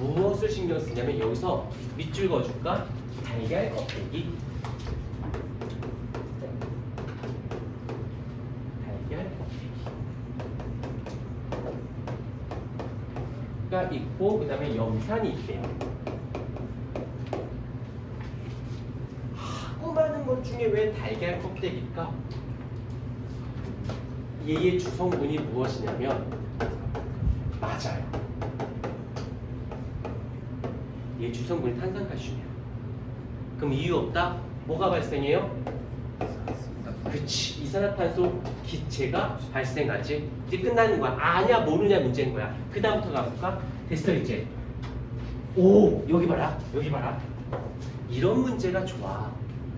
무엇을 신경 쓰냐면 여기서 밑줄 그어줄까? 달걀 껍데기. 달걀 껍데기가 있고 그 다음에 염산이 있대요. 하고 많은 것 중에 왜 달걀 껍데기일까? 얘의 주성분이 무엇이냐면 맞아요. 얘 주성분이 탄산칼슘이야. 그럼 이유 없다? 뭐가 발생해요? 그치. 이산화탄소 기체가 발생하지. 이제 끝나는 거야. 아냐 모르냐 문제인 거야. 그 다음부터 가볼까? 됐어 이제. 오 여기 봐라. 여기 봐라. 이런 문제가 좋아.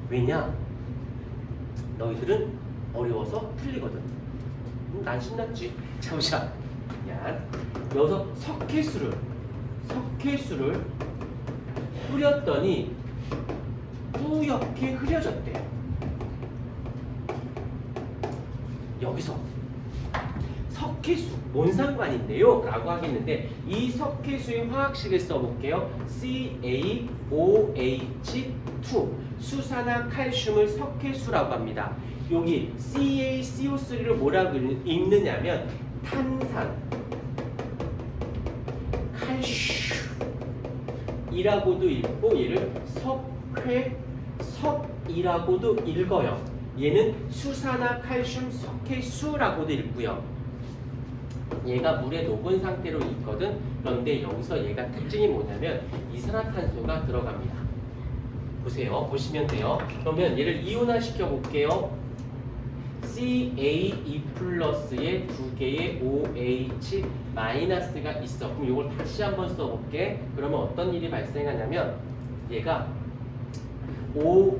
왜냐? 너희들은 어려워서 틀리거든. 음, 난 신났지. 자 보자 야 여기서 석회수를 석회수를 뿌렸더니 뿌옇게 흐려졌대요 여기서 석회수 뭔 상관인데요? 라고 하겠는데 이 석회수의 화학식을 써볼게요. CaOH2 수산화 칼슘을 석회수라고 합니다. 여기 CaCO3를 뭐라고 읽느냐면 탄산 칼슘 이라고도 읽고 얘를 석회 석이라고도 읽어요. 얘는 수산화 칼슘 석회수라고도 읽고요. 얘가 물에 녹은 상태로 있거든. 그런데 여기서 얘가 특징이 뭐냐면 이산화탄소가 들어갑니다. 보세요. 보시면 돼요. 그러면 얘를 이온화 시켜 볼게요. CaE 플러스에 두 개의 OH 마이너스가 있어. 그럼 이걸 다시 한번 써볼게. 그러면 어떤 일이 발생하냐면 얘가 O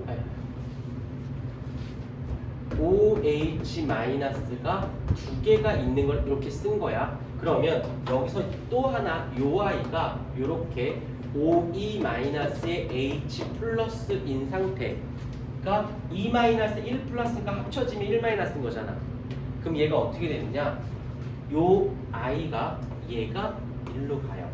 OH 마이너스가 두 개가 있는 걸 이렇게 쓴 거야. 그러면 여기서 또 하나 요 아이가 이렇게 OE 마이너스의 H 플러스인 상태 가2 마이너스 1 플러스가 합쳐지면 1 마이너스인 거잖아. 그럼 얘가 어떻게 되느냐? 요 아이가 얘가 1로 가요.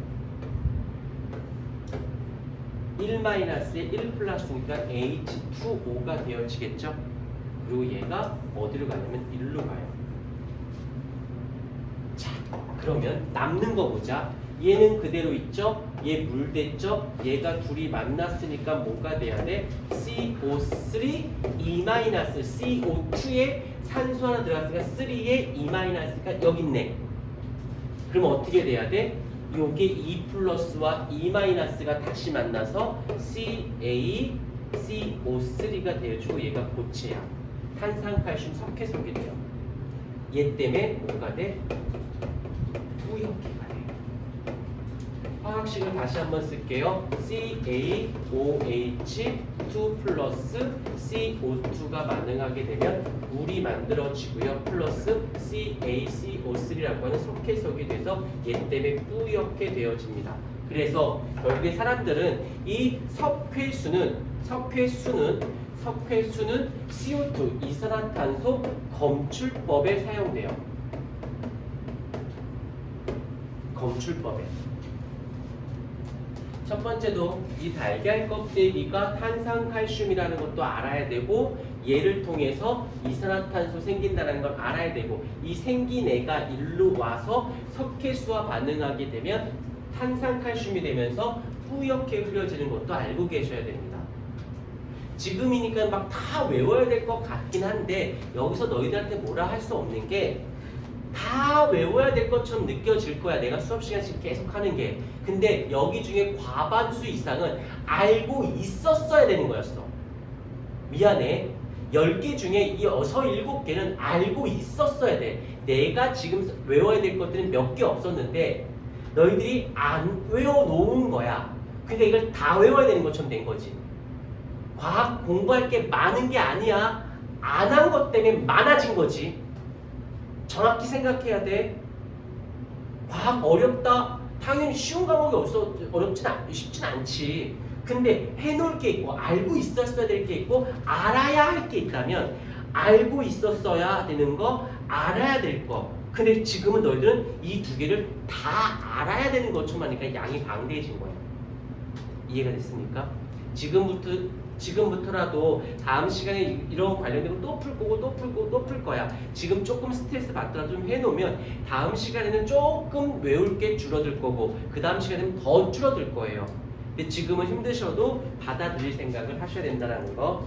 1 마이너스에 1 플러스니까 H2O가 되어지겠죠? 그리고 얘가 어디로 가냐면 1로 가요. 자, 그러면 남는 거 보자. 얘는 그대로 있죠? 얘 물 됐죠? 얘가 둘이 만났으니까 뭐가 돼야 돼? CO3 E 마이너스 CO2에 산소 하나 들어갔으니까 3에 E 마이너스가 여기 있네. 그럼 어떻게 돼야 돼? 요게 E 플러스와 E 마이너스가 다시 만나서 CA CO3가 되어주고 얘가 고체야. 탄산칼슘 석회석이 돼요. 얘 때문에 뭐가 돼? 뿌옇게가 돼. 화학식을 다시 한번 쓸게요. CaOH2 플러스 CO2가 반응하게 되면 물이 만들어지고요. 플러스 CaCO3라고 하는 석회석이 돼서 얘 때문에 뿌옇게 되어집니다. 그래서 결국에 사람들은 이 석회수는 석회수는 석회수는 CO2 이산화탄소 검출법에 사용돼요. 검출법에. 첫 번째도 이 달걀 껍데기가 탄산칼슘이라는 것도 알아야 되고 얘를 통해서 이산화탄소 생긴다는 걸 알아야 되고 이 생긴 애가 일로 와서 석회수와 반응하게 되면 탄산칼슘이 되면서 뿌옇게 흐려지는 것도 알고 계셔야 됩니다. 지금이니까 막 다 외워야 될 것 같긴 한데 여기서 너희들한테 뭐라 할 수 없는 게 다 외워야 될 것처럼 느껴질 거야. 내가 수업 시간씩 계속 하는 게. 근데 여기 중에 과반수 이상은 알고 있었어야 되는 거였어. 미안해. 10개 중에 이 6, 7개는 알고 있었어야 돼. 내가 지금 외워야 될 것들은 몇 개 없었는데 너희들이 안 외워놓은 거야. 근데 이걸 다 외워야 되는 것처럼 된 거지. 과학 공부할 게 많은 게 아니야. 안 한 것 때문에 많아진 거지. 정확히 생각해야 돼. 과학 어렵다. 당연히 쉬운 과목이 없어 어렵진 않, 쉽진 않지. 근데 해놓을 게 있고 알고 있었어야 될 게 있고 알아야 할 게 있다면 알고 있었어야 되는 거 알아야 될 거 근데 지금은 너희들은 이 두 개를 다 알아야 되는 것처럼 하니까 양이 방대해진 거예요. 이해가 됐습니까? 지금부터 지금부터라도 다음 시간에 이런 관련된 거 또 풀 거고 또 풀 거고 또 풀 거야. 지금 조금 스트레스 받더라도 좀 해놓으면 다음 시간에는 조금 외울 게 줄어들 거고 그 다음 시간에는 더 줄어들 거예요. 근데 지금은 힘드셔도 받아들일 생각을 하셔야 된다는 거